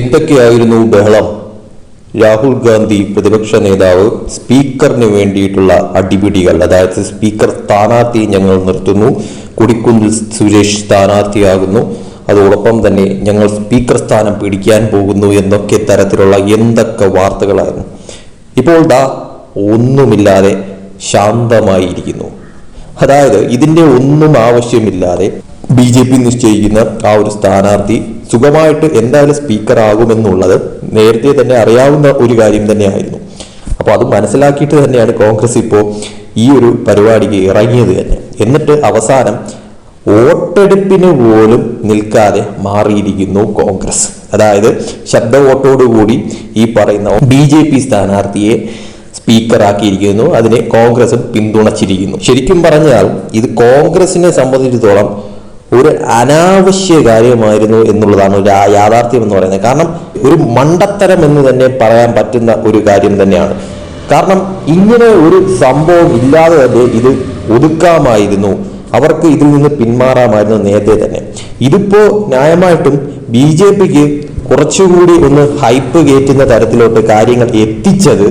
എന്തൊക്കെയായിരുന്നു ബഹളം? രാഹുൽ ഗാന്ധി പ്രതിപക്ഷ നേതാവ് സ്പീക്കറിന് വേണ്ടിയിട്ടുള്ള അടിപിടികൾ. അതായത് സ്പീക്കർ സ്ഥാനാർത്ഥി ഞങ്ങൾ നിർത്തുന്നു കൊടിക്കുന്നിൽ സുരേഷ് സ്ഥാനാർത്ഥിയാകുന്നു. അതോടൊപ്പം തന്നെ ഞങ്ങൾ സ്പീക്കർ സ്ഥാനം പിടിക്കാൻ പോകുന്നു എന്നൊക്കെ തരത്തിലുള്ള എന്തൊക്കെ വാർത്തകളായിരുന്നു. ഇപ്പോൾ ദാ ഒന്നുമില്ലാതെ ശാന്തമായിരിക്കുന്നു. അതായത് ഇതിന്റെ ഒന്നും ആവശ്യമില്ലാതെ ബി ജെ പി നിശ്ചയിക്കുന്ന ആ ഒരു സ്ഥാനാർത്ഥി സുഖമായിട്ട് എന്തായാലും സ്പീക്കർ ആകുമെന്നുള്ളത് നേരത്തെ തന്നെ അറിയാവുന്ന ഒരു കാര്യം തന്നെയായിരുന്നു. അപ്പോൾ അത് മനസ്സിലാക്കിയിട്ട് തന്നെയാണ് കോൺഗ്രസ് ഇപ്പോൾ ഈ ഒരു പരിപാടിക്ക് ഇറങ്ങിയത് തന്നെ. എന്നിട്ട് അവസാനം വോട്ടെടുപ്പിന് പോലും നിൽക്കാതെ മാറിയിരിക്കുന്നു കോൺഗ്രസ്. അതായത് ശബ്ദ വോട്ടോടുകൂടി ഈ പറയുന്ന ബി ജെ പി സ്ഥാനാർത്ഥിയെ സ്പീക്കറാക്കിയിരിക്കുന്നു അതിനെ കോൺഗ്രസ് പിന്തുണച്ചിരിക്കുന്നു. ശരിക്കും പറഞ്ഞാൽ ഇത് കോൺഗ്രസിനെ സംബന്ധിച്ചിടത്തോളം ഒരു അനാവശ്യ കാര്യമായിരുന്നു എന്നുള്ളതാണ് ഒരു യാഥാർത്ഥ്യം എന്ന് പറയുന്നത്. കാരണം ഒരു മണ്ടത്തരം എന്ന് തന്നെ പറയാൻ പറ്റുന്ന ഒരു കാര്യം തന്നെയാണ്. കാരണം ഇങ്ങനെ ഒരു സംഭവം ഇല്ലാതെ തന്നെ ഇത് ഒതുക്കാമായിരുന്നു. അവർക്ക് ഇതിൽ നിന്ന് പിന്മാറാമായിരുന്നു നേരത്തെ തന്നെ. ഇതിപ്പോ ന്യായമായിട്ടും ബി ജെ പിക്ക് കുറച്ചുകൂടി ഒന്ന് ഹൈപ്പ് കയറ്റുന്ന തരത്തിലോട്ട് കാര്യങ്ങൾ എത്തിച്ചത്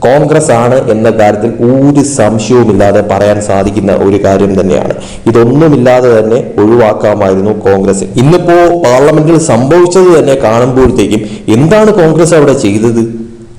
കോൺഗ്രസ് ആണ് എന്ന കാര്യത്തിൽ ഒരു സംശയവുമില്ലാതെ പറയാൻ സാധിക്കുന്ന ഒരു കാര്യം തന്നെയാണ്. ഇതൊന്നുമില്ലാതെ തന്നെ ഒഴിവാക്കാമായിരുന്നു കോൺഗ്രസ്. ഇന്നിപ്പോ പാർലമെന്റിൽ സംഭവിച്ചത് തന്നെ കാണുമ്പോഴത്തേക്കും എന്താണ് കോൺഗ്രസ് അവിടെ ചെയ്തത്?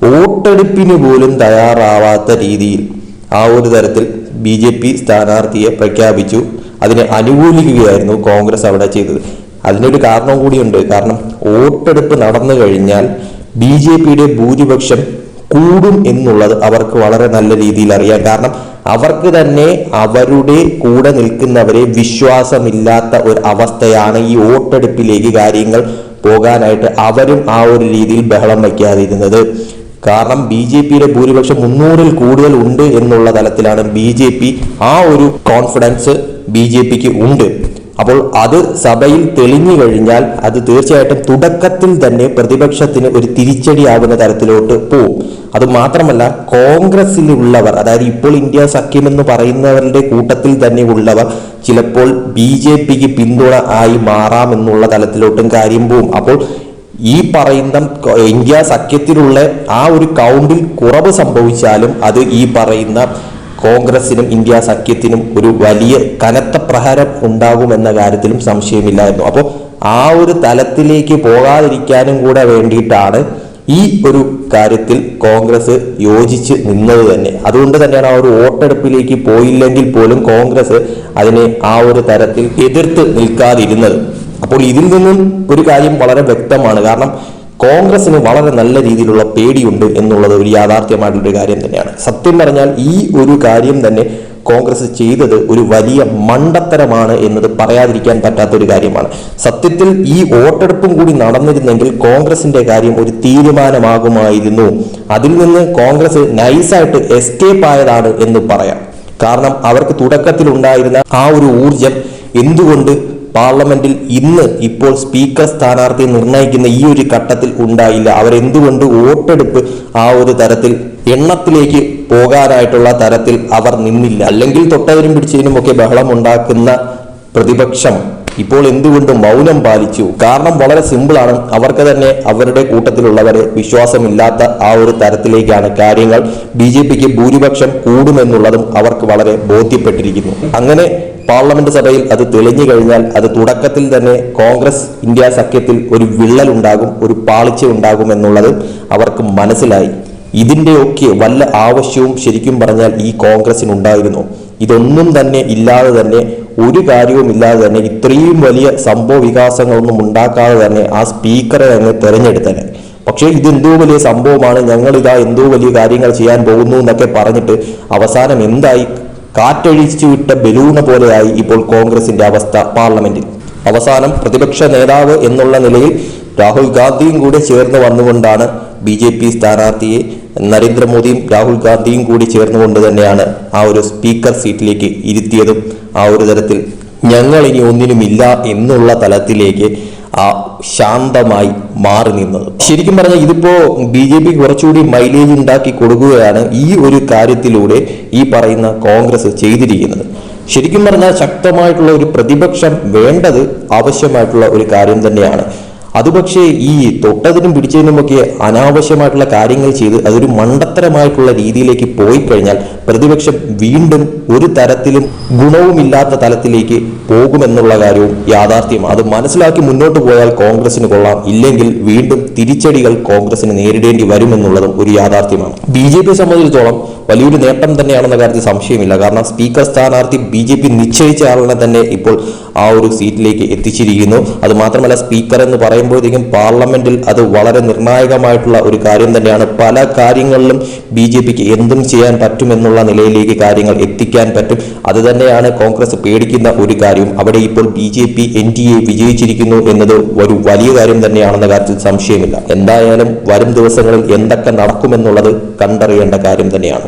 വോട്ടെടുപ്പിന് പോലും തയ്യാറാവാത്ത രീതിയിൽ ആ ഒരു തരത്തിൽ ബി ജെ പി സ്ഥാനാർത്ഥിയെ പ്രഖ്യാപിച്ചു. അതിനെ അനുകൂലിക്കുകയായിരുന്നു കോൺഗ്രസ് അവിടെ ചെയ്തത്. അതിനൊരു കാരണം കൂടിയുണ്ട്. കാരണം വോട്ടെടുപ്പ് നടന്നു കഴിഞ്ഞാൽ ബി ജെ പിയുടെ ഭൂരിപക്ഷം കൂടും എന്നുള്ളത് അവർക്ക് വളരെ നല്ല രീതിയിൽ അറിയാം. കാരണം അവർക്ക് തന്നെ അവരുടെ കൂടെ നിൽക്കുന്നവരെ വിശ്വാസമില്ലാത്ത ഒരു അവസ്ഥയാണ് ഈ വോട്ടെടുപ്പിലേക്ക് കാര്യങ്ങൾ പോകാനായിട്ട് അവരും ആ ഒരു രീതിയിൽ ബഹളം വയ്ക്കാതിരുന്നത്. കാരണം ബി ജെ പിയുടെ ഭൂരിപക്ഷം മുന്നൂറിൽ കൂടുതൽ ഉണ്ട് എന്നുള്ള തലത്തിലാണ് ബി ജെ പി ആ ഒരു കോൺഫിഡൻസ് ബി ജെ പിക്ക് ഉണ്ട്. അപ്പോൾ അത് സഭയിൽ തെളിഞ്ഞു കഴിഞ്ഞാൽ അത് തീർച്ചയായിട്ടും തുടക്കത്തിൽ തന്നെ പ്രതിപക്ഷത്തിന് ഒരു തിരിച്ചടിയാകുന്ന തരത്തിലോട്ട് പോവും. അത് മാത്രമല്ല കോൺഗ്രസിലുള്ളവർ അതായത് ഇപ്പോൾ ഇന്ത്യ സഖ്യം എന്ന് പറയുന്നവരുടെ കൂട്ടത്തിൽ തന്നെ ഉള്ളവർ ചിലപ്പോൾ ബി ജെ പിക്ക് പിന്തുണ ആയി മാറാമെന്നുള്ള തലത്തിലോട്ടും കാര്യം പോവും. അപ്പോൾ ഈ പറയുന്ന ഇന്ത്യ സഖ്യത്തിലുള്ള ആ ഒരു കൗണ്ടിൽ കുറവ് സംഭവിച്ചാലും അത് ഈ പറയുന്ന കോൺഗ്രസിനും ഇന്ത്യ സഖ്യത്തിനും ഒരു വലിയ കനത്ത പ്രഹരം ഉണ്ടാകുമെന്ന കാര്യത്തിലും സംശയമില്ലായിരുന്നു. അപ്പോൾ ആ ഒരു തലത്തിലേക്ക് പോകാതിരിക്കാനും കൂടെ വേണ്ടിയിട്ടാണ് ഈ ഒരു കാര്യത്തിൽ കോൺഗ്രസ് യോജിച്ച് നിന്നത് തന്നെ. അതുകൊണ്ട് തന്നെയാണ് ആ ഒരു വോട്ടെടുപ്പിലേക്ക് പോയില്ലെങ്കിൽ പോലും കോൺഗ്രസ് അതിനെ ആ ഒരു തരത്തിൽ എതിർത്ത് നിൽക്കാതിരുന്നത്. അപ്പോൾ ഇതിൽ നിന്നും ഒരു കാര്യം വളരെ വ്യക്തമാണ്. കാരണം കോൺഗ്രസിന് വളരെ നല്ല രീതിയിലുള്ള പേടിയുണ്ട് എന്നുള്ളത് ഒരു യാഥാർത്ഥ്യമായിട്ടുള്ള ഒരു കാര്യം തന്നെയാണ്. സത്യം പറഞ്ഞാൽ ഈ ഒരു കാര്യം തന്നെ കോൺഗ്രസ് ചെയ്തത് ഒരു വലിയ മണ്ടത്തരമാണ് എന്നത് പറയാതിരിക്കാൻ പറ്റാത്ത ഒരു കാര്യമാണ്. സത്യത്തിൽ ഈ വോട്ടെടുപ്പും കൂടി നടന്നിരുന്നെങ്കിൽ കോൺഗ്രസിന്റെ കാര്യം ഒരു തീരുമാനമാകുമായിരുന്നു. അതിൽ നിന്ന് കോൺഗ്രസ് നൈസായിട്ട് എസ്കേപ്പ് ആയതാണ് എന്ന് പറയാം. കാരണം അവർക്ക് തുടക്കത്തിൽ ഉണ്ടായിരുന്ന ആ ഒരു ഊർജം എന്തുകൊണ്ട് പാർലമെന്റിൽ ഇന്ന് ഇപ്പോൾ സ്പീക്കർ സ്ഥാനാർത്ഥി നിർണയിക്കുന്ന ഈ ഒരു ഘട്ടത്തിൽ ഉണ്ടായില്ല. അവരെന്തുകൊണ്ട് വോട്ടെടുപ്പ് ആ ഒരു തരത്തിൽ എണ്ണത്തിലേക്ക് പോകാനായിട്ടുള്ള തരത്തിൽ അവർ നിന്നില്ല. അല്ലെങ്കിൽ തൊട്ടവരും പിടിച്ചതിനും ഒക്കെ ബഹളം ഉണ്ടാക്കുന്ന പ്രതിപക്ഷം ഇപ്പോൾ എന്തുകൊണ്ട് മൗനം പാലിച്ചു? കാരണം വളരെ സിമ്പിളാണ്. അവർക്ക് തന്നെ അവരുടെ കൂട്ടത്തിലുള്ളവരെ വിശ്വാസമില്ലാത്ത ആ ഒരു തരത്തിലേക്കാണ് കാര്യങ്ങൾ. ബി ഭൂരിപക്ഷം കൂടുമെന്നുള്ളതും അവർക്ക് വളരെ ബോധ്യപ്പെട്ടിരിക്കുന്നു. അങ്ങനെ പാർലമെന്റ് സഭയിൽ അത് തെളിഞ്ഞു കഴിഞ്ഞാൽ അത് തുടക്കത്തിൽ തന്നെ കോൺഗ്രസ് ഇന്ത്യ സഖ്യത്തിൽ ഒരു വിള്ളൽ ഉണ്ടാകും ഒരു പാളിച്ച ഉണ്ടാകും എന്നുള്ളത് അവർക്ക് മനസ്സിലായി. ഇതിന്റെയൊക്കെ വല്ല ആവശ്യവും ശരിക്കും പറഞ്ഞാൽ ഈ കോൺഗ്രസിനുണ്ടായിരുന്നു ഇതൊന്നും തന്നെ ഇല്ലാതെ തന്നെ ഒരു കാര്യവും ഇല്ലാതെ തന്നെ ഇത്രയും വലിയ സംഭവ വികാസങ്ങളൊന്നും ഉണ്ടാക്കാതെ തന്നെ ആ സ്പീക്കറെ അങ്ങ് തെരഞ്ഞെടുത്തനെ പക്ഷേ ഇത് എന്തോ വലിയ സംഭവമാണ് ഞങ്ങളിതാ എന്തോ വലിയ കാര്യങ്ങൾ ചെയ്യാൻ പോകുന്നു എന്നൊക്കെ പറഞ്ഞിട്ട് അവസാനം എന്തായി? കാറ്റഴിച്ചു വിട്ട ബലൂണ പോലെയായി ഇപ്പോൾ കോൺഗ്രസിന്റെ അവസ്ഥ പാർലമെന്റിൽ. അവസാനം പ്രതിപക്ഷ നേതാവ് എന്നുള്ള നിലയിൽ രാഹുൽ ഗാന്ധിയും കൂടെ ചേർന്ന് വന്നുകൊണ്ടാണ് ബി ജെ പി സ്ഥാനാർത്ഥിയെ നരേന്ദ്രമോദിയും രാഹുൽ ഗാന്ധിയും കൂടി ചേർന്നുകൊണ്ട് തന്നെയാണ് ആ ഒരു സ്പീക്കർ സീറ്റിലേക്ക് ഇരുത്തിയതും ആ ഒരു തരത്തിൽ ഞങ്ങൾ ഇനി ഒന്നിനുമില്ല എന്നുള്ള തലത്തിലേക്ക് ശാന്തമായി മാറി നിന്നത്. ശരിക്കും പറഞ്ഞാൽ ഇതിപ്പോ ബി ജെ പി കുറച്ചുകൂടി മൈലേജ് ഉണ്ടാക്കി കൊടുക്കുകയാണ് ഈ ഒരു കാര്യത്തിലൂടെ ഈ പറയുന്ന കോൺഗ്രസ് ചെയ്തിരിക്കുന്നത്. ശരിക്കും പറഞ്ഞാൽ ശക്തമായിട്ടുള്ള ഒരു പ്രതിപക്ഷം വേണ്ടത് ആവശ്യമായിട്ടുള്ള ഒരു കാര്യം തന്നെയാണ്. അത് പക്ഷേ ഈ തൊട്ടതിനും പിടിച്ചതിനുമൊക്കെ അനാവശ്യമായിട്ടുള്ള കാര്യങ്ങൾ ചെയ്ത് അതൊരു മണ്ടത്തരമായിട്ടുള്ള രീതിയിലേക്ക് പോയി കഴിഞ്ഞാൽ പ്രതിപക്ഷം വീണ്ടും ഒരു തരത്തിലും ഗുണവുമില്ലാത്ത തലത്തിലേക്ക് പോകുമെന്നുള്ള കാര്യവും യാഥാർത്ഥ്യം അത് മനസ്സിലാക്കി മുന്നോട്ട് പോയാൽ കോൺഗ്രസിന് കൊള്ളാം. ഇല്ലെങ്കിൽ വീണ്ടും തിരിച്ചടികൾ കോൺഗ്രസിന് നേരിടേണ്ടി വരുമെന്നുള്ളതും ഒരു യാഥാർത്ഥ്യമാണ്. ബി ജെ പിയെ സംബന്ധിച്ചിടത്തോളം വലിയൊരു നേട്ടം തന്നെയാണെന്ന കാര്യത്തിൽ സംശയമില്ല. കാരണം സ്പീക്കർ സ്ഥാനാർത്ഥി ബി ജെ പി നിശ്ചയിച്ച ആളിനെ തന്നെ ഇപ്പോൾ ആ ഒരു സീറ്റിലേക്ക് എത്തിച്ചിരിക്കുന്നു. അത് മാത്രമല്ല സ്പീക്കർ എന്ന് പറയുമ്പോഴത്തേക്കും പാർലമെന്റിൽ അത് വളരെ നിർണായകമായിട്ടുള്ള ഒരു കാര്യം തന്നെയാണ്. പല കാര്യങ്ങളിലും ബി ജെ പിക്ക് എന്തും ചെയ്യാൻ പറ്റുമെന്നുള്ള നിലയിലേക്ക് കാര്യങ്ങൾ എത്തിക്കാൻ പറ്റും. അത് തന്നെയാണ് കോൺഗ്രസ് പേടിക്കുന്ന ഒരു കാര്യം അവിടെ ഇപ്പോൾ B J P N D A വിജയിച്ചിരിക്കുന്നു എന്നത് ഒരു വലിയ കാര്യം തന്നെയാണെന്ന കാര്യത്തിൽ സംശയമില്ല. എന്തായാലും വരും ദിവസങ്ങളിൽ എന്തൊക്കെ നടക്കുമെന്നുള്ളത് കണ്ടറിയേണ്ട കാര്യം തന്നെയാണ്.